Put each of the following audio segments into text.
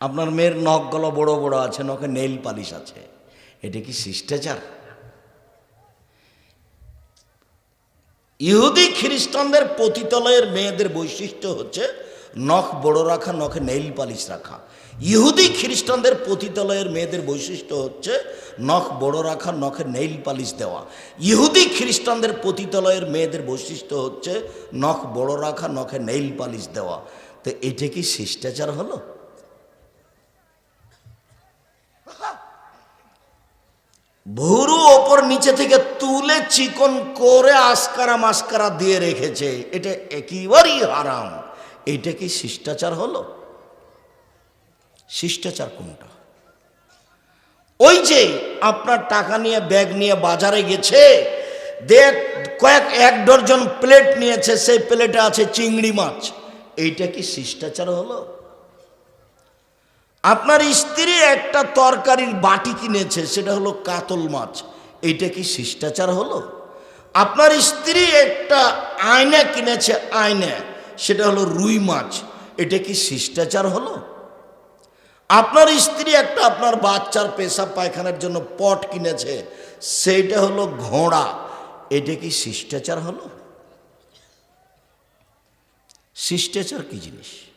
আপনার মেয়ের নখ নখগুলো বড় বড় আছে, নখে নেইল পালিশ আছে। এটা কি শিষ্টাচার? ইহুদি খ্রিস্টানদের পতিতলয়ের মেয়েদের বৈশিষ্ট্য হচ্ছে নখ বড় রাখা, নখে নেইল পালিশ রাখা। ইহুদি খ্রিস্টানদের পতিতলয়ের মেয়েদের বৈশিষ্ট্য হচ্ছে নখ বড় রাখা, নখে নেইল পালিশ দেওয়া। ইহুদি খ্রিস্টানদের পতিতলয়ের মেয়েদের বৈশিষ্ট্য হচ্ছে নখ বড় রাখা, নখে নেইল পালিশ দেওয়া। তো এটা কি শিষ্টাচার হলো? ভুরু ওপর নিচে থেকে তুলে চিকন করে আসকারা মাস্কারা দিয়ে রেখেছে। এটা একেবারেই হারাম। এটা কি শিষ্টাচার হলো? শিষ্টাচার কোনটা? ওই যে আপনার টাকা নিয়ে, ব্যাগ নিয়ে বাজারে গেছে, দেখ, কয়েক, এক ডজন প্লেট নিয়েছে, সেই প্লেটে আছে চিংড়ি মাছ। এইটা কি শিষ্টাচার হলো? আপনার স্ত্রী একটা তরকারির বাটি কিনেছে, সেটা হলো কাতল মাছ। এইটা কি শিষ্টাচার হলো? আপনার স্ত্রী একটা আয়না কিনেছে, আয়না, সেটা হলো রুই মাছ। এটা কি শিষ্টাচার হলো? আপনার স্ত্রী একটা আপনার বাচ্চার পেশা পায়খানার জন্য পট কিনেছে, সেইটা হলো ঘোড়া। এটা কি শিষ্টাচার হলো? শিষ্টাচার কি জিনিস?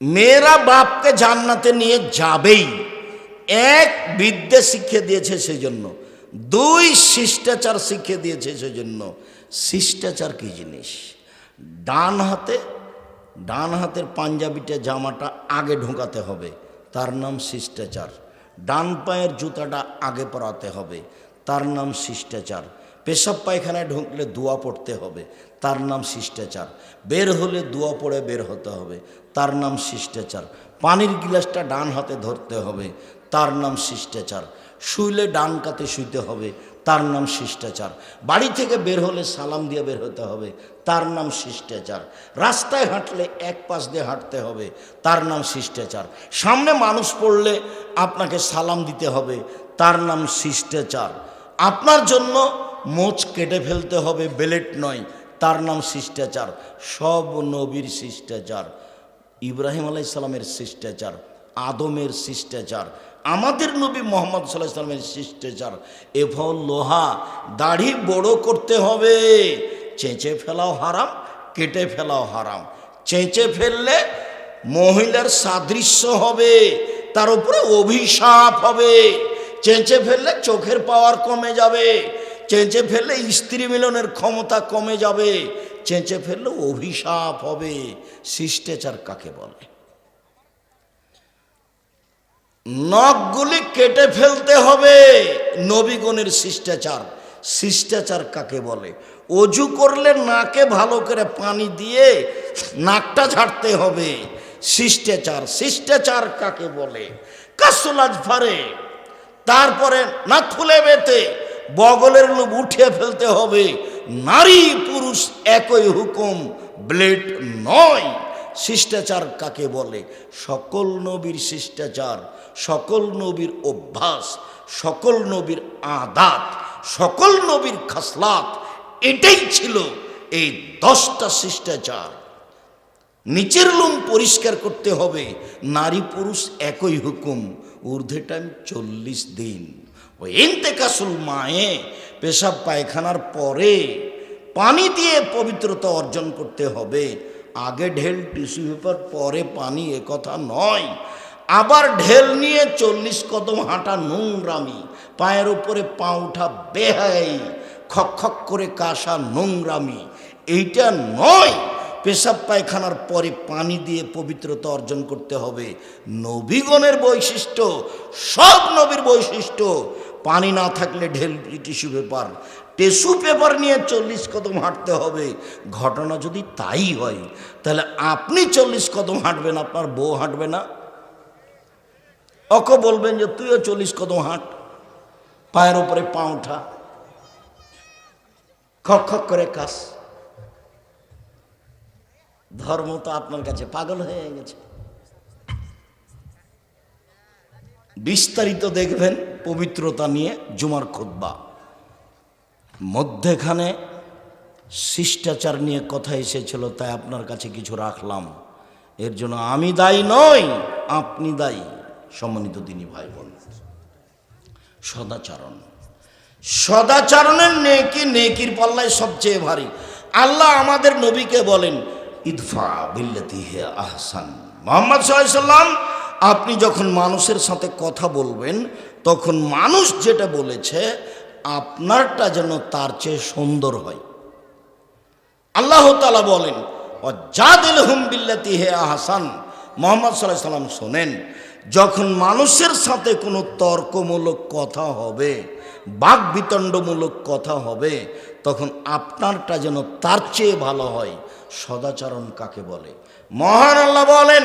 মেয়েরা বাপকে জান্নাতে নিয়ে যাবেই। এক বিদ্যে শিখিয়ে দিয়েছে সেই জন্য দুই শিষ্টাচার শিখিয়ে দিয়েছে সেই জন্য শিষ্টাচার কি জিনিস? ডান হাতে, ডান হাতের পাঞ্জাবিটা, জামাটা আগে ঢোকাতে হবে, তার নাম শিষ্টাচার। ডান পায়ের জুতাটা আগে পরাতে হবে, তার নাম শিষ্টাচার। পেশাব পায়খানায় ঢুকলে দোয়া পড়তে হবে, তার নাম শিষ্টাচার। বের হলে দোয়া পড়ে বের হতে হবে। তার নাম শিষ্টাচার। পানির গিলাসটা ডান হাতে ধরতে হবে, তার নাম শিষ্টাচার। শুইলে ডান কাতে শুইতে হবে, তার নাম শিষ্টাচার। বাড়ি থেকে বের হলে সালাম দিয়ে বের হতে হবে, তার নাম শিষ্টাচার। রাস্তায় হাঁটলে এক পাশ দিয়ে হাঁটতে হবে, তার নাম শিষ্টাচার। সামনে মানুষ পড়লে আপনাকে সালাম দিতে হবে, তার নাম শিষ্টাচার। আপনার জন্য মোচ কেটে ফেলতে হবে বেলেট নয়, তার নাম শিষ্টাচার। সব নবীর শিষ্টাচার। ইব্রাহিম আলাইসালামের শিষ্টাচার, আদমের শিষ্টাচার, আমাদের নবী মোহাম্মদ সাল্লাহ সাল্লামের শিষ্টাচার, এফল লোহা দাড়ি বড় করতে হবে, চেঁচে ফেলাও হারাম, কেটে ফেলাও হারাম। চেঁচে ফেললে মহিলার সাদৃশ্য হবে, তার উপরে অভিশাপ হবে। চেঁচে ফেললে চোখের পাওয়ার কমে যাবে, চেঁচে ফেললে স্ত্রী মিলনের ক্ষমতা কমে যাবে। চেঁচে ফেললে অভিশাপ হবে, শিষ্টাচার কাকে বলে? নখগুলি কেটে ফেলতে হবে, নবীগণের শিষ্টাচার। শিষ্টাচার কাকে বলে? অজু করলে নাকে ভালো করে পানি দিয়ে নাকটা ঝাড়তে হবে। শিষ্টাচার শিষ্টাচার কাকে বলে? কাসুলাজ ফারে, তারপরে না খুলে বেতে বগলের লোভ উঠিয়ে ফেলতে হবে। নারী পুরুষ একই হুকুম, ব্লেড নয়। শিষ্টাচার কাকে বলে? সকল নবীর শিষ্টাচার, সকল নবীর অভ্যাস, সকল নবীর আদাত, সকল নবীর খাসলাত, এটাই ছিল এই দশটা শিষ্টাচার। নিচের লোম পরিষ্কার করতে হবে। নারী পুরুষ একই হুকুম। ঊর্ধ্বে টাইম চল্লিশ দিন। ওই এন্তেকাসুল মায়ে পেশাব পায়খানার পরে পানি দিয়ে পবিত্রতা অর্জন করতে হবে। আগে ঢেল, টিস্যু পেপার, পরে পানি, এ কথা নয়। আবার ঢেল নিয়ে চল্লিশ কদম হাঁটা নোংরামি পায়ের উপরে পা উঠা বেহাই, খক খক করে কাশা নোংরামি এইটা নয়, পেশাব পায়খানার পরে পানি দিয়ে পবিত্রতা অর্জন করতে হবে। নবীগণের বৈশিষ্ট্য, সব নবীর বৈশিষ্ট্য পানি না থাকলে ঢেল টিস্যু পেপার টিস্যু পেপার নিয়ে চল্লিশ কদম হাঁটতে হবে। ঘটনা যদি তাই হয়, তাহলে আপনি চল্লিশ কদম হাঁটবেন, আপনার বউ হাঁটবে না। অক বলবেন যে, তুইও চল্লিশ কদম হাঁট, পায়ের উপরে পা উঠা, খক খক করে কাশ ধর্ম তো আপনার কাছে পাগল হয়ে গেছে। বিস্তারিত দেখবেন পবিত্রতা নিয়ে জুমার খুদ্া মধ্যেখানে শিষ্টাচার নিয়ে কথা এসেছিল, তাই আপনার কাছে কিছু রাখলাম। এর জন্য আমি দায়ী নই, আপনি দায়ী, সম্মানিত তিনি ভাই বোন সদাচরণ। সদাচরণের নেকি নেকির পাল্লায় সবচেয়ে ভারী। আল্লাহ আমাদের নবীকে বলেন, ইদফা বিল্লাতি হে আহসান। মোহাম্মদ সাল্লাম আপনি যখন মানুষের সাথে কথা বলবেন, তখন মানুষ যেটা বলেছে, আপনারটা যেন তার চেয়ে সুন্দর হয়। আল্লাহ তালা বলেন অজাদিল হুম বিল্লাতি হে আহসান। মোহাম্মদ সাল্লাহ সাল্লাম শোনেন, যখন মানুষের সাথে কোনো তর্কমূলক কথা হবে বাক বিতণ্ডমূলক কথা হবে, তখন আপনারটা যেন তার চেয়ে ভালো হয়। সদাচরণ কাকে বলে? মহান আল্লাহ বলেন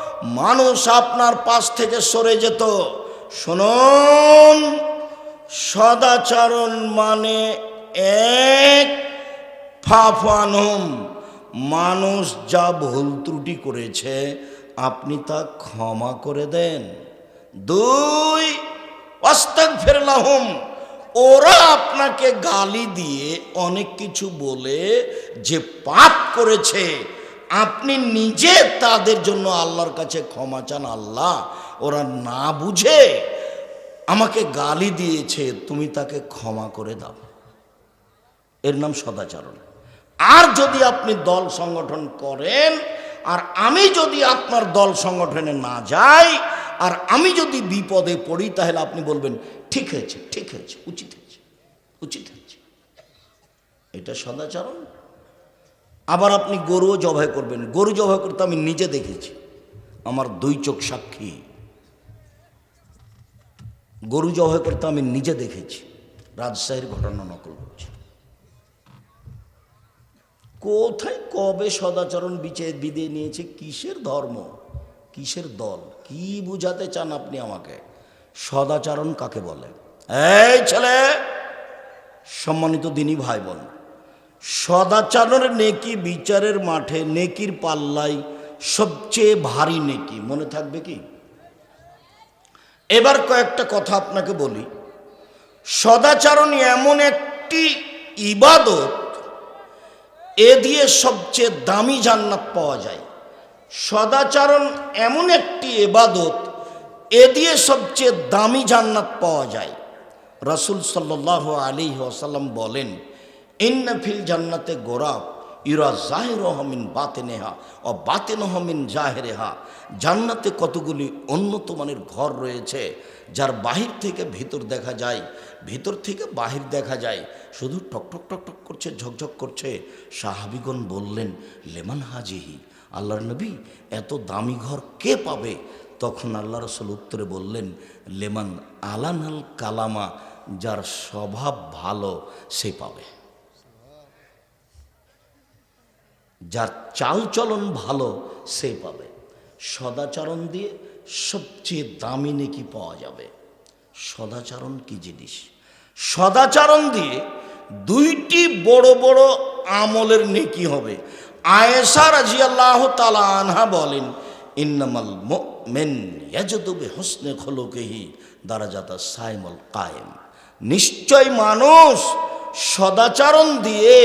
মানুষ আপনার পাশ থেকে সরে যেত। শুনুন, সদাচরণ মানে এক ফাফানম। মানুষ যা ভুল ত্রুটি করেছে, আপনি তা ক্ষমা করে দেন। দুই অস্তাক ফেরলাহম ওরা আপনাকে গালি দিয়ে অনেক কিছু বলে যে পাপ করেছে আপনি নিজে তাদের জন্য আল্লাহর কাছে ক্ষমা চান, আল্লাহ, ওরা না বুঝে আমাকে গালি দিয়েছে, তুমি তাকে ক্ষমা করে দাও। এর নাম সদাচরণ। আর যদি আপনি দল সংগঠন করেন, আর আমি যদি আপনার দল সংগঠনে না যাই, আর আমি যদি বিপদে পড়ি, তাহলে আপনি বলবেন, ঠিক হয়েছে ঠিক হয়েছে, উচিত হয়েছে উচিত হয়েছে। এটা সদাচরণ। আবার আপনি গরুও জবাই করবেন। গরু জবাই করতে আমি নিজে দেখেছি। আমার দুই চোখ সাক্ষী। গরু জবাই করতে আমি নিজে দেখেছি। রাজশাহীর ঘটনা নকল করছি। কোথায়, কবে সদাচরণ বিচে বিদে নিয়েছে? কিসের ধর্ম? কিসের দল? কি বুঝাতে চান আপনি আমাকে? সদাচরণ কাকে বলে? এই ছেলে, সম্মানিত দিনী ভাই বোন সদাচরণের নেকি বিচারের মাঠে, নেকির পাল্লাই সবচেয়ে ভারী নেকি, মনে থাকবে কি? এবার কয়েকটা কথা আপনাকে বলি। সদাচারণ এমন একটি ইবাদত, এ দিয়ে সবচেয়ে দামি জান্নাত পাওয়া যায়। সদাচারণ এমন একটি এবাদত এ দিয়ে সবচেয়ে দামি জান্নাত পাওয়া যায়। রসুল সাল্লাহ আলী আসাল্লাম বলেন ইন্নফিল জান্নাতে গোরাব, ইরা জাহের হমিন বাতেনেহা ও বাতেন হমিন জাহেরেহা। জান্নাতে কতগুলি উন্নত মানের ঘর রয়েছে, যার বাহির থেকে ভিতর দেখা যায়, ভিতর থেকে বাহির দেখা যায়। শুধু টক টক টক টক করছে, ঝকঝক করছে। সাহাবিগণ বললেন, লেমান হাজিহি, আল্লাহর নবী, এত দামি ঘর কে পাবে? তখন আল্লাহ রসুল উত্তরে বললেন, লেমান আলানাল কালামা, যার স্বভাব ভালো, সে পাবে। যার চালচলন ভালো, সে পাবে। সদাচরণ দিয়ে সবচেয়ে দামি নেকি পাওয়া যাবে। সদাচরণ কি জিনিস? সদাচরণ দিয়ে দুইটি বড় বড় আমলের নেকি হবে। আয়েশা রাজি আল্লাহ তালা আনহা বলেন, ইন্নামাল মেন ইয়াজদুবে হোসনে খোলকেহি দারাজাতা সাইমল কায়েম। নিশ্চয় মানুষ সদাচরণ দিয়ে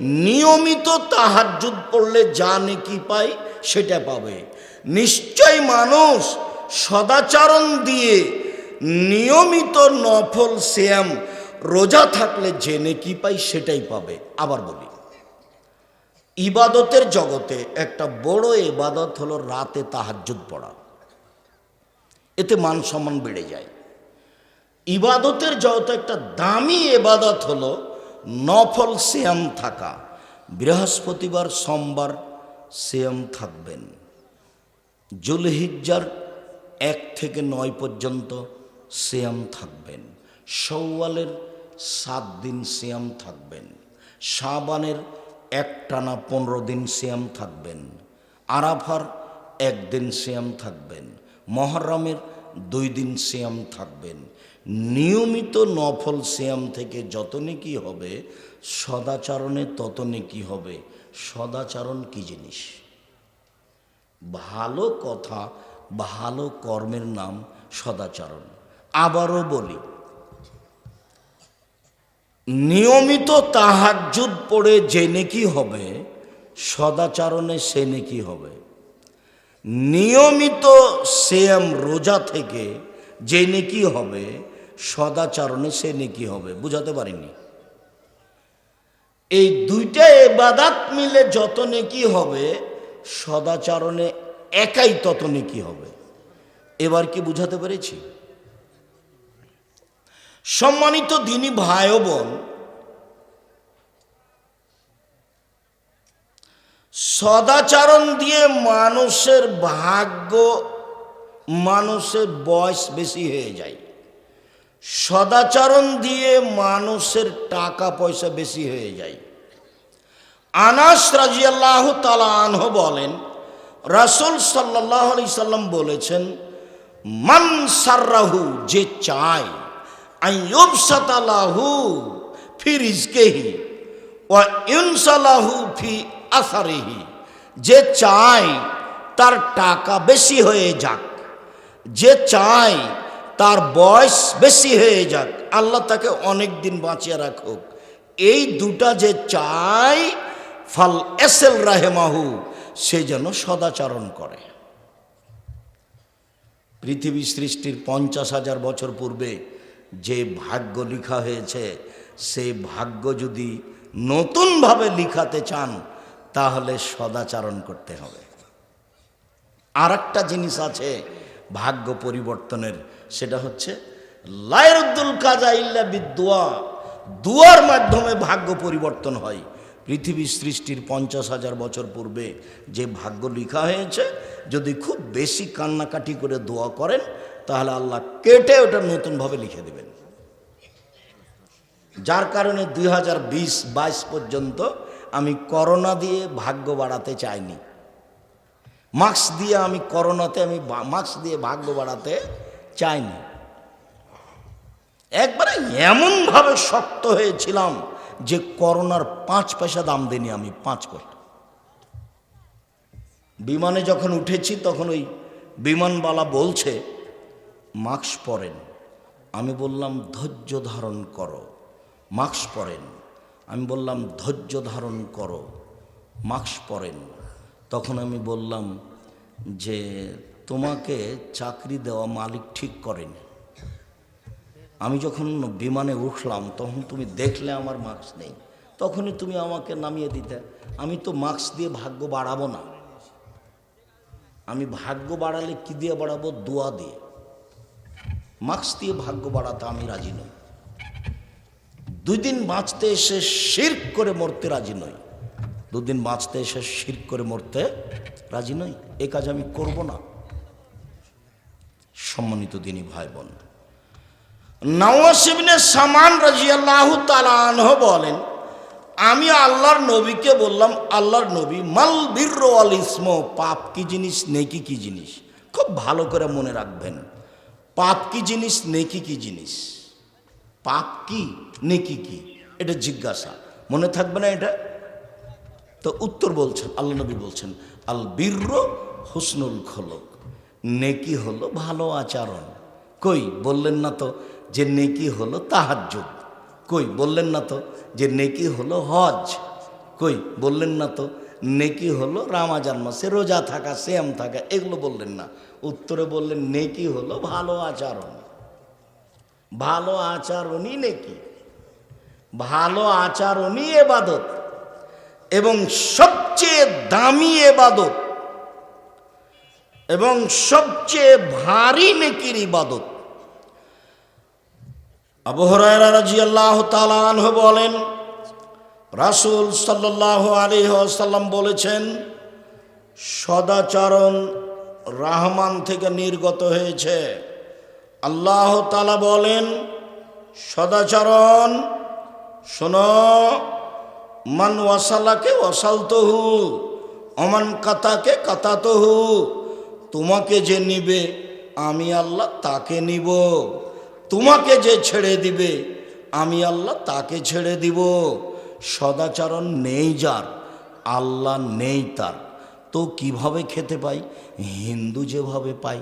নিয়মিত তাহার তাহাজুদ পড়লে যা নেকি পায় সেটা পাবে। নিশ্চয় মানুষ সদাচরণ দিয়ে নিয়মিত নফল শ্যাম রোজা থাকলে যে নেকি পাই সেটাই পাবে। আবার বলি, ইবাদতের জগতে একটা বড় ইবাদত হলো রাতে তাহাজ্জুদ পড়া। এতে মান সম্মান বেড়ে যায়। ইবাদতের জগতে একটা দামি এবাদত হলো নফল শ্যাম থাকা। বৃহস্পতিবার, সোমবার শ্যাম থাকবেন। জুলহিজ্জার এক থেকে নয় পর্যন্ত শ্যাম থাকবেন। সৌওয়ালের সাত দিন শ্যাম থাকবেন। শাবানের একটানা পনেরো দিন সিয়াম থাকবেন। আরাফার একদিন সিয়াম থাকবেন। মহরমের দুই দিন সিয়াম থাকবেন। নিয়মিত নফল সিয়াম থেকে যত নেকি হবে, সদাচরণে তত নেকি হবে? সদাচরণ কি জিনিস? ভালো কথা, ভালো কর্মের নাম সদাচরণ। আবারও বলি, নিয়মিত তাহাজ্জুদ পড়ে যে নেকি হবে, সদাচরণে সে নেকি হবে? নিয়মিত সেম রোজা থেকে যে নেকি হবে সদাচরণে সে নেকি হবে, বুঝাতে পারিনি। এই দুইটা এবাদাত মিলে যত নেকি হবে, সদাচরণে একাই তত নেকি হবে। এবার কি বুঝাতে পেরেছি? সম্মানিত দিনী ভাই বোন, সদাচরণ দিয়ে মানুষের ভাগ্য, মানুষের বয়স বেশি হয়ে যায়। সদাচরণ দিয়ে মানুষের টাকা পয়সা বেশি হয়ে যায়। আনাস রাজিয়াল্লাহ তালা আনহ বলেন, রাসুল সাল্লাহ আলি সাল্লাম বলেছেন, মান সার্রাহু, যে চায় আইয়ুবসাতালাহু ফি রিজকেহি ওয়া ইনসালাহু ফি আসারিহি। যে চায়, তার টাকা বেশি হয়ে যাক। যে চায় তার বয়স বেশি হয়ে যাক, আল্লাহ তাকে অনেক দিন বাঁচিয়ে রাখুক। এই দুটা যে চাই, ফাল এসেল রাহেমাহু, সে যেন সদাচরণ করে। পৃথিবী সৃষ্টির পঞ্চাশ হাজার বছর পূর্বে যে ভাগ্য লিখা হয়েছে সেই ভাগ্য যদি নতুনভাবে লিখাতে চান, তাহলে সদাচারণ করতে হবে। আর একটা জিনিস আছে ভাগ্য পরিবর্তনের সেটা হচ্ছে, লায়রুদ্দুল কাজা ইল্লা বিদুয়া দুয়ার মাধ্যমে ভাগ্য পরিবর্তন হয়। পৃথিবী সৃষ্টির পঞ্চাশ হাজার বছর পূর্বে যে ভাগ্য লিখা হয়েছে, যদি খুব বেশি কান্নাকাটি করে দোয়া করেন, তাহলে আল্লাহ কেটে ওটা নতুনভাবে লিখে দেবেন। যার কারণে দুই হাজার বিশ, বাইশ পর্যন্ত আমি করোনা দিয়ে ভাগ্য বাড়াতে চাইনি। মাস্ক দিয়ে আমি করোনাতে আমি মাস্ক দিয়ে ভাগ্য বাড়াতে চাইনি। একবারে এমনভাবে শক্ত হয়েছিলাম যে করোনার পাঁচ পয়সা দাম দিইনি আমি, পাঁচ পয়সা। বিমানে যখন উঠেছি তখন ওই বিমানবালা বলছে, মাস্ক পরেন। আমি বললাম, ধৈর্য ধারণ করো, মাস্ক পরেন। আমি বললাম, ধৈর্য ধারণ করো, মাস্ক পরেন। তখন আমি বললাম যে তোমাকে চাকরি দেওয়া মালিক ঠিক করেনি। আমি যখন বিমানে উঠলাম, তখন তুমি দেখলে আমার মাস্ক নেই। তখনই তুমি আমাকে নামিয়ে দিতে। আমি তো মাস্ক দিয়ে ভাগ্য বাড়াবো না। আমি ভাগ্য বাড়ালে কি দিয়ে বাড়াবো? দোয়া দিয়ে। মাস্ক দিয়ে ভাগ্য বাড়াতে আমি রাজি নই। দুই দিন বাঁচতে এসে শির করে মরতে রাজি নই। দুদিন বাঁচতে এসে শির করে মরতে রাজি নই। এ কাজ আমি করব না। সম্মানিত দিনী ভাই বোন নওয়াসিবিনে সামান রাজিয়াল্লাহ তালাহ বলেন, আমি আল্লাহর নবীকে বললাম, আল্লাহর নবী, মাল বীর আল ইসম, পাপ কি জিনিস, নেকি কি জিনিস? খুব ভালো করে মনে রাখবেন, পাপ কি জিনিস, নেকি কি জিনিস? পাপ কি, নেকি কি? এটা জিজ্ঞাসা। মনে থাকবে না এটা? তো উত্তর বলছেন, আল্লাহ নবী বলছেন, আল বীর হুসনুল খলক। নেকি হলো ভালো আচরণ। কই, বললেন না তো যে নেকি হলো তাহাজ্জুদ। কই, বললেন না তো যে নেকি হলো হজ। কই, বললেন না তো নেকি হলো রামাজান মাসে রোজা থাকা শ্যাম থাকা, এগুলো বললেন না। উত্তরে বললেন, নেকি হলো ভালো আচরণ। ভালো আচরণই নেকি। ভালো আচরণই এবাদত। এবং সবচেয়ে দামি এবাদত এবং সবচেয়ে ভারী নেকির ইবাদত। আবহরায়রা রাজি বলেন, রাসুল সাল্লাহ আলী বলেছেন, সদাচরণ রাহমান থেকে নির্গত হয়েছে। আল্লাহ তালা বলেন, সদাচরণ, শোনো, মান ওয়াসালাকে ওয়াসালতহু অমান কাতাকে কাতাতহু তোমাকে যে নিবে, আমি আল্লাহ তাকে নিব। তোমাকে যে ছেড়ে দিবে, আমি আল্লাহ তাকে ছেড়ে দিব। সদাচরণ নেই যার, আল্লাহ নেই তার। তো কীভাবে খেতে পাই? হিন্দু যেভাবে পাই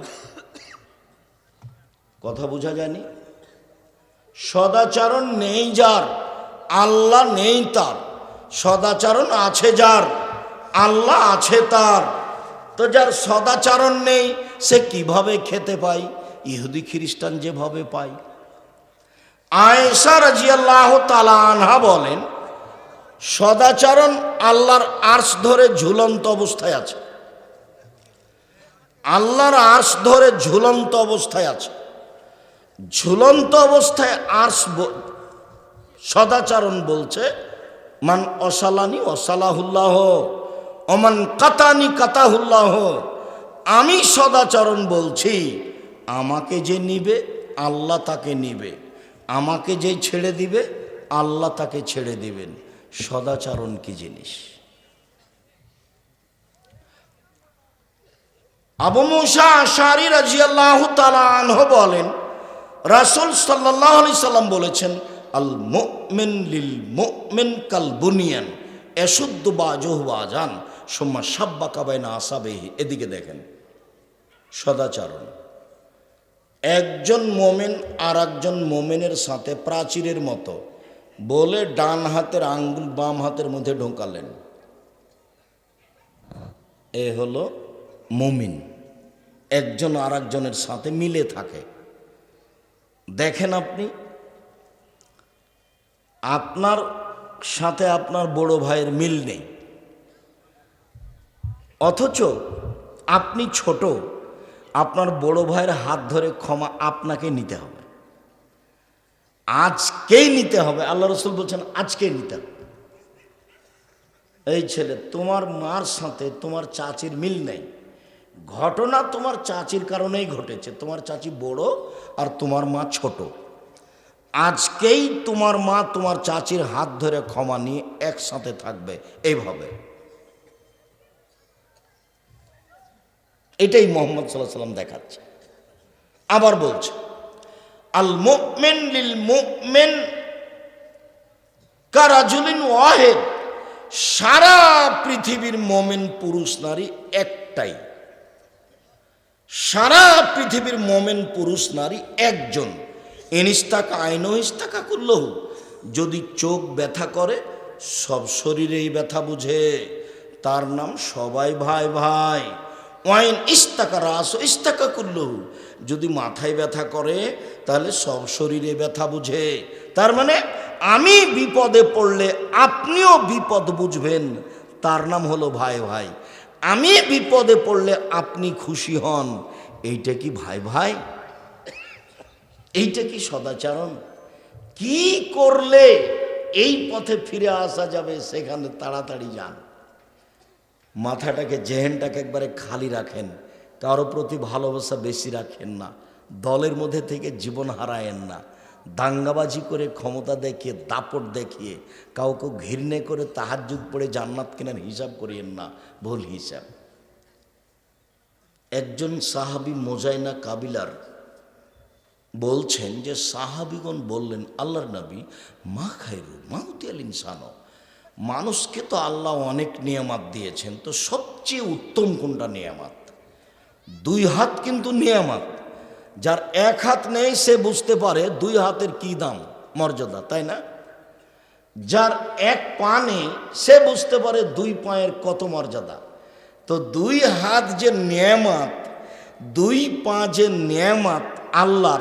কথা বোঝা যায়নি? সদাচরণ নেই যার, আল্লাহ নেই তার। সদাচরণ আছে যার, আল্লাহ আছে তার। তো যার সদাচরণ নেই, সে কীভাবে খেতে পায়? ইহুদি খ্রিস্টান যেভাবে পায়। আয়েশা রাজিয়াল্লাহ তালা আনহা বলেন, সদাচরণ আল্লাহর আর্শ ধরে ঝুলন্ত অবস্থায় আছে। আল্লাহর আর্শ ধরে ঝুলন্ত অবস্থায় আছে। ঝুলন্ত অবস্থায় আর্শ ব- সদাচরণ বলছে, মান অসালানি অসালাহুল্লাহ। অমান কাতানি কাতাহুল্লাহ, আমি সদাচরণ বলছি, আমাকে যে নিবে, আল্লাহ তাকে নিবে। আমাকে যে ছেড়ে দিবে, আল্লাহ তাকে ছেড়ে দিবেন। সদাচরণ কি জিনিস? আবু মুসা আশারি রাজিয়াল্লাহ তালাহ বলেন, রাসুল সাল্লাহ আলি সাল্লাম বলেছেন, আল মুমিন লিল মুমিন কাল বুনিয়ান, এশুদ্ধ বাজহ বাজান সোম্মা সাব্বা কাবাইনা আসাবেহি, এদিকে দেখেন। সদাচারণ। একজন মোমেন আর একজন মোমেনের সাথে প্রাচীরের মতো বলে ডান হাতের আঙ্গুল বাম হাতের মধ্যে ঢোকালেন। এ হলো মুমিন। একজন আর একজনের সাথে মিলে থাকে। দেখেন আপনি, আপনার সাথে আপনার বড় ভাইয়ের মিল নেই। অথচ আপনি ছোট, আপনার বড় ভাইয়ের হাত ধরে ক্ষমা আপনাকে নিতে হবে। আজকেই নিতে হবে। আল্লাহ রসুল বলছেন, আজকেই নিতে হবে। এই ছেলে, তোমার মার সাথে তোমার চাচির মিল নেই। ঘটনা তোমার চাচির কারণেই ঘটেছে। তোমার চাচি বড় আর তোমার মা ছোট। আজকেই তোমার মা তোমার চাচির হাত ধরে ক্ষমা নিয়ে একসাথে থাকবে। এইভাবে। এটাই মোহাম্মদ সাল্লাহ সাল্লাম দেখাচ্ছে। আবার বলছে, আল মুমিন লিল মুমিন কারাজুলিন ওয়াহেদ। সারা পৃথিবীর মোমেন পুরুষ নারী একটাই। সারা পৃথিবীর মোমেন পুরুষ নারী একজন। এনিস্তাকা আইন ইস্তাকা করলেও যদি চোখ ব্যথা করে, সব শরীরেই ব্যথা বুঝে। তার নাম সবাই ভাই ভাই। ওয়াইন ইস্তাকা রাস ইস্তাকা করলেও যদি মাথায় ব্যথা করে, তাহলে সব শরীরে ব্যথা বুঝে। তার মানে আমি বিপদে পড়লে আপনিও বিপদ বুঝবেন। তার নাম হলো ভাই ভাই। আমি বিপদে পড়লে আপনি খুশি হন। এইটা কি ভাই ভাই? এইটা কি সদাচরণ? কি করলে এই পথে ফিরে আসা যাবে, সেখানে তাড়াতাড়ি যান। মাথাটাকে, জেহেনটাকে একবারে খালি রাখেন। কারও প্রতি ভালোবাসা বেশি রাখেন না। দলের মধ্যে থেকে জীবন হারায়েন না। দাঙ্গাবাজি করে ক্ষমতা দেখিয়ে, দাপট দেখিয়ে, কাউকে ঘৃণে করে তাহার যুগ পড়ে জান্নাত কেনার হিসাব করিয়েন না। ভুল হিসাব। একজন সাহাবি মোজাইনা কাবিলার বলছেন যে, সাহাবিগণ বললেন, আল্লাহর নবী মা খাইরু মাউতি আল ইনসানো মানুষকে তো আল্লাহ অনেক নিয়ামাত দিয়েছেন, তো সবচেয়ে উত্তম কোনটা নিয়ামাত? দুই হাত কিন্তু নিয়ামাত। যার এক হাত নেই, সে বুঝতে পারে দুই হাতের কি দাম, মর্যাদা, তাই না? যার এক পা নেই, সে বুঝতে পারে দুই পায়ের কত মর্যাদা। তো দুই হাত যে নিয়ামাত, দুই পা যে নিয়ামাত আল্লাহর,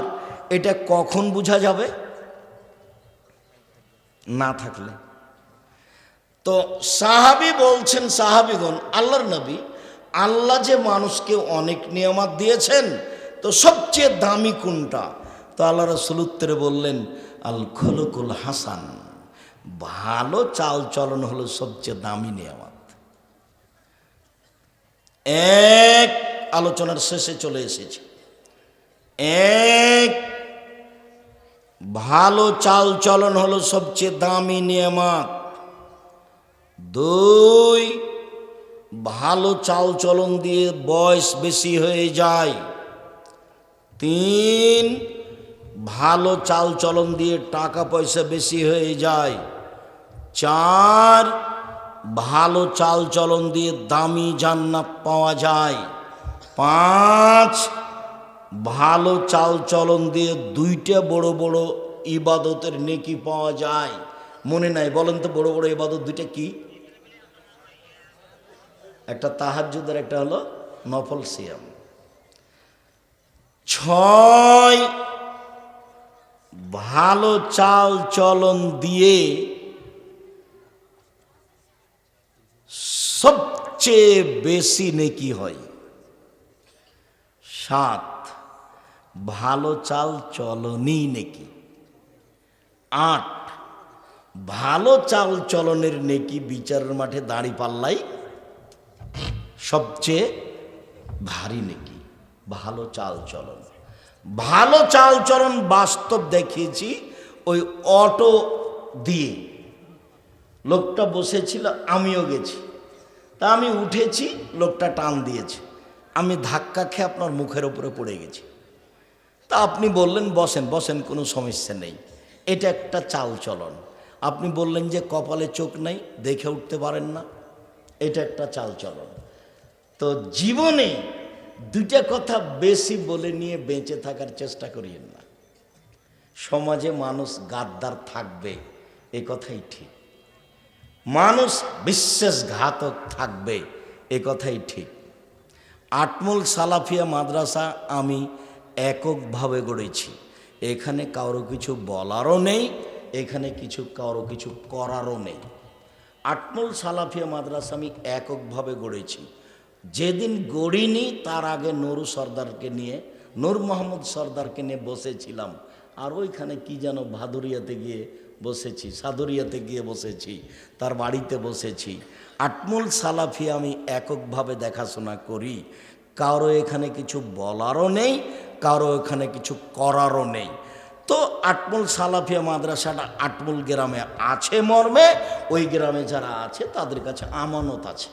এটা কখন বোঝা যাবে? না থাকলে। তো সাহাবি বলছেন, সাহাবিগণ, আল্লাহর নবী, আল্লাহ যে মানুষকে অনেক নিয়ামাত দিয়েছেন, তো সবচেয়ে দামি কোনটা? তো আল্লাহ রসুল উত্তরে বললেন আল খলকুল হাসান, ভালো চাল চলন হলো সবচেয়ে দামি নিয়ামত। এক আলোচনার শেষে চলে এসেছে। এক, ভালো চাল চলন হলো সবচেয়ে দামি নিয়ামত। দুই, ভালো চাল চলন দিয়ে বয়স বেশি হয়ে যায়। তিন, ভালো চাল চলন দিয়ে টাকা পয়সা বেশি হয়ে যায়। চার, ভালো চাল চলন দিয়ে দামি জান্নাত পাওয়া যায়। পাঁচ, ভালো চাল চলন দিয়ে দুইটা বড় বড় ইবাদতের নেকি পাওয়া যায়। মনে নাই, বলেন তো বড় বড় ইবাদত দুইটা কি? একটা তাহাজ্জুদের একটা হলো নফল সিয়াম। ছয় ভালো চাল চলন দিয়ে সবচেয়ে বেশি নেকি হয়। সাত, ভালো চাল চলনই নেকি। আট, ভালো চাল চলনের নেকি বিচারের মাঠে দাঁড়ি পাল্লাই সবচেয়ে ভারী নেকি, ভালো চাল চলন ভালো চাল চলন বাস্তব দেখিয়েছি ওই অটো দিয়ে। লোকটা বসেছিল, আমিও গেছি। তা আমি উঠেছি, লোকটা টান দিয়েছে। আমি ধাক্কা খেয়ে আপনার মুখের উপরে পড়ে গেছি। তা আপনি বললেন, বসেন বসেন, কোনো সমস্যা নেই। এটা একটা চাল চলন আপনি বললেন যে কপালে চোখ নেই, দেখে উঠতে পারেন না। এটা একটা চাল চলন তো জীবনে দুইটা কথা বেশি বলে নিয়ে বেঁচে থাকার চেষ্টা করিয়েন না। সমাজে মানুষ গাদ্দার থাকবে, এ কথাই ঠিক। মানুষ বিশ্বাসঘাতক থাকবে, এ কথাই ঠিক। আটমূল সালাফিয়া মাদ্রাসা আমি এককভাবে গড়েছি। এখানে কারও কিছু বলারও নেই, এখানে কিছু, কারও কিছু করারও নেই। আটমূল সালাফিয়া মাদ্রাসা আমি এককভাবে গড়েছি। যেদিন গড়িনি, তার আগে নুরু সর্দারকে নিয়ে, নূর মোহাম্মদ সর্দারকে নিয়ে বসেছিলাম। আর ওইখানে কি যেন ভাদুরিয়াতে গিয়ে বসেছি, সাদুরিয়াতে গিয়ে বসেছি, তার বাড়িতে বসেছি। আটমুল সালাফিয়া আমি এককভাবে দেখাশোনা করি। কারও এখানে কিছু বলারও নেই, কারও এখানে কিছু করারও নেই। তো আটমুল সালাফিয়া মাদ্রাসাটা আটমুল গ্রামে আছে মর্মে, ওই গ্রামে যারা আছে, তাদের কাছে আমানত আছে।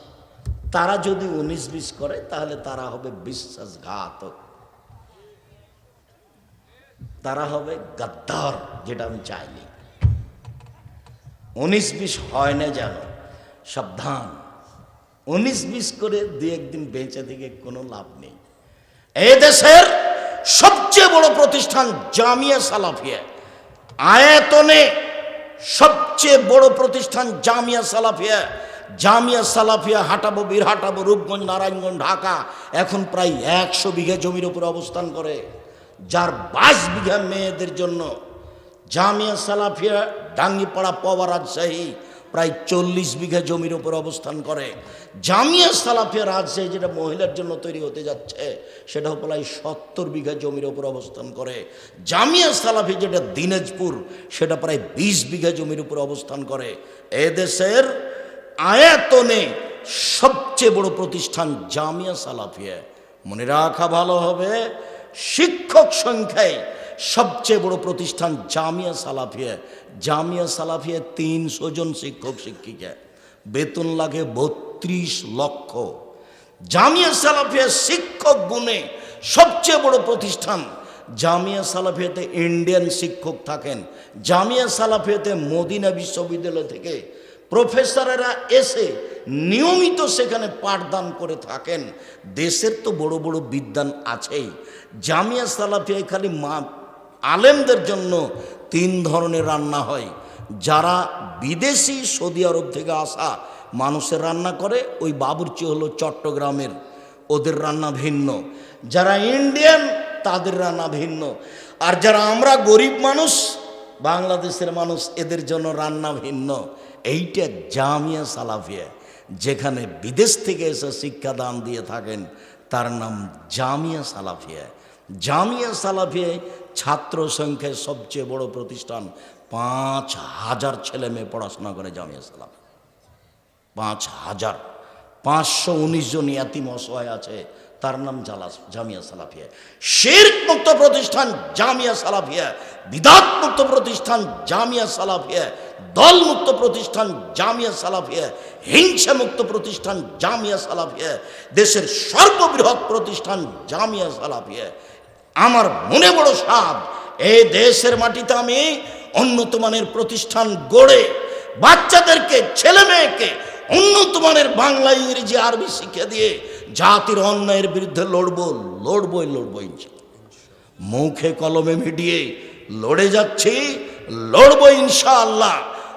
তারা যদি উনিশ বিশ করে, তাহলে তারা হবে বিশ্বাসঘাতক। তারা হবে গাদ্দার, যেটা আমি চাইনি। উনিশ বিশ হয় না যেন, সাবধান। উনিশ বিশ করে দু একদিন বেঁচে থেকে কোনো লাভ নেই। এই দেশের সবচেয়ে বড় প্রতিষ্ঠান জামিয়া সালাফিয়া। আয়তনে সবচেয়ে বড় প্রতিষ্ঠান জামিয়া সালাফিয়া। জামিয়া সালাফিয়া হাঁটাবো বীরহাটাবো রূপগঞ্জ, নারায়ণগঞ্জ, ঢাকা, এখন প্রায় একশো বিঘা জমির উপর অবস্থান করে। যার বাইশ বিঘা মেয়েদের জন্য জামিয়া সালাফিয়া ডাঙ্গিপাড়া পবা রাজশাহী প্রায় চল্লিশ বিঘা জমির উপর অবস্থান করে। জামিয়া সালাফিয়া রাজশাহী যেটা মহিলার জন্য তৈরি হতে যাচ্ছে, সেটাও প্রায় সত্তর বিঘা জমির উপর অবস্থান করে। জামিয়া সালাফি যেটা দিনাজপুর, সেটা প্রায় বিশ বিঘা জমির উপর অবস্থান করে। এদেশের আয়াতনে সবচেয়ে বড় প্রতিষ্ঠান জামিয়া সালাফিয়া। মনে রাখা ভালো হবে, শিক্ষক সংখ্যায় সবচেয়ে বড় প্রতিষ্ঠান জামিয়া সালাফিয়া। জামিয়া সালাফিয়া তিনশো জন শিক্ষক, শিক্ষিকা। বেতন লাগে বত্রিশ লক্ষ। জামিয়া সালাফিয়া শিক্ষক গুণে সবচেয়ে বড় প্রতিষ্ঠান জামিয়া সালাফিয়াতে ইন্ডিয়ান শিক্ষক থাকেন। জামিয়া সালাফিয়াতে মদিনা বিশ্ববিদ্যালয় থেকে প্রফেসরেরা এসে নিয়মিত সেখানে পাঠদান করে থাকেন। দেশের তো বড় বড় বিদ্যান আছেই। জামিয়া সালাফিয়ায় খালি মা আলেমদের জন্য তিন ধরনের রান্না হয়। যারা বিদেশি সৌদি আরব থেকে আসা মানুষের রান্না করে, ওই বাবুর্চি হলো চট্টগ্রামের। ওদের রান্না ভিন্ন। যারা ইন্ডিয়ান, তাদের রান্না ভিন্ন। আর যারা আমরা গরিব মানুষ, বাংলাদেশের মানুষ, এদের জন্য রান্না ভিন্ন। এইটা জামিয়া সালাফিয়া, যেখানে বিদেশ থেকে এসে শিক্ষাদান দিয়ে থাকেন, তার নাম জামিয়া সালাফিয়া। জামিয়া সালাফিয়ায় ছাত্র সংখ্যায় সবচেয়ে বড় প্রতিষ্ঠান পাঁচ হাজার ছেলে মেয়ে পড়াশোনা করে জামিয়া সালাফ পাঁচ হাজার। পাঁচশো উনিশ জন ইয়াতিম অসহায় আছে, তার নাম জালাস, জামিয়া সালাফিয়া। শেরক মুক্ত প্রতিষ্ঠান জামিয়া সালাফিয়া বিদাত মুক্ত প্রতিষ্ঠান জামিয়া সালাফিয়া। দলমুক্ত প্রতিষ্ঠান জামিয়া সালাফিয়া হিংসা মুক্ত প্রতিষ্ঠান জামিয়া সালাফিয়া, দেশের সর্ববৃহৎ প্রতিষ্ঠান জামিয়া সালাফিয়া আমার মনে বড় সাপ এই দেশের মাটিতে আমি উন্নত মানের প্রতিষ্ঠান গড়ে, বাচ্চাদেরকে, ছেলে মেয়েকে উন্নত মানের বাংলা ইংরেজি, আরবি শিখে দিয়ে জাতির অন্যায়ের বিরুদ্ধে লড়বো, লড়বই লড়বো ইনশাল্লাহ। মুখে কলমে মিডিয়ে লড়ে যাচ্ছি লড়বো ইনশাআল্লাহ।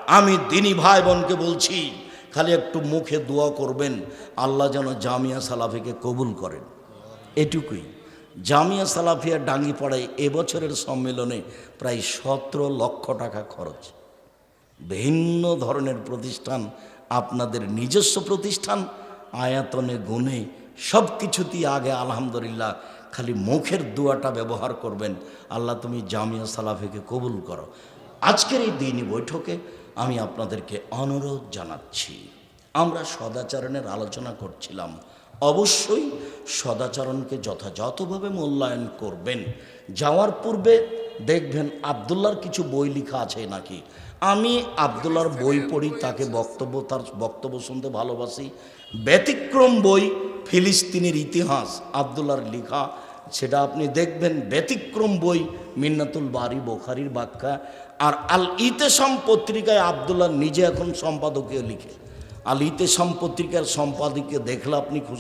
আমি দিনী ভাই বোনকে বলছি, খালি একটু মুখে দোয়া করবেন, আল্লাহ যেন জামিয়া সালাফিকে কবুল করেন। এটুকুই। জামিয়া সালাফিয়া ডাঙ্গিপাড়ায় এবছরের সম্মেলনে প্রায় সতেরো লক্ষ টাকা খরচ। ভিন্ন ধরনের প্রতিষ্ঠান, আপনাদের নিজস্ব প্রতিষ্ঠান, আয়াতনে গুণে সব কিছুতেই আগে আলহামদুলিল্লাহ, খালি মুখের দোয়াটা ব্যবহার করবেন। আল্লাহ তুমি জামিয়া সালাফিকে কবুল করো। আজকের এই দিনই বৈঠকে আমি আপনাদেরকে অনুরোধ জানাচ্ছি। আমরা সদাচরণের আলোচনা করছিলাম। অবশ্যই সদাচরণকে যথাযথভাবে মূল্যায়ন করবেন। যাওয়ার পূর্বে দেখবেন আবদুল্লার কিছু বই লেখা আছে নাকি? আমি আবদুল্লার বই পড়ি, তাকে বক্তব্য, তার বক্তব্য শুনতে ভালোবাসি। ব্যতিক্রম বই, ফিলিস্তিনের ইতিহাস আবদুল্লার লেখা। সেটা আপনি দেখবেন, ব্যতিক্রম বই, মিন্নাতুল বাড়ি বোখারির ব্যাখ্যা আর আল ইতেসাম পত্রিকায় আবদুল্লাহ নিজে এখন সম্পাদকীয় লিখে। আল ইতেসাম পত্রিকার সম্পাদকীয় দেখলে আপনি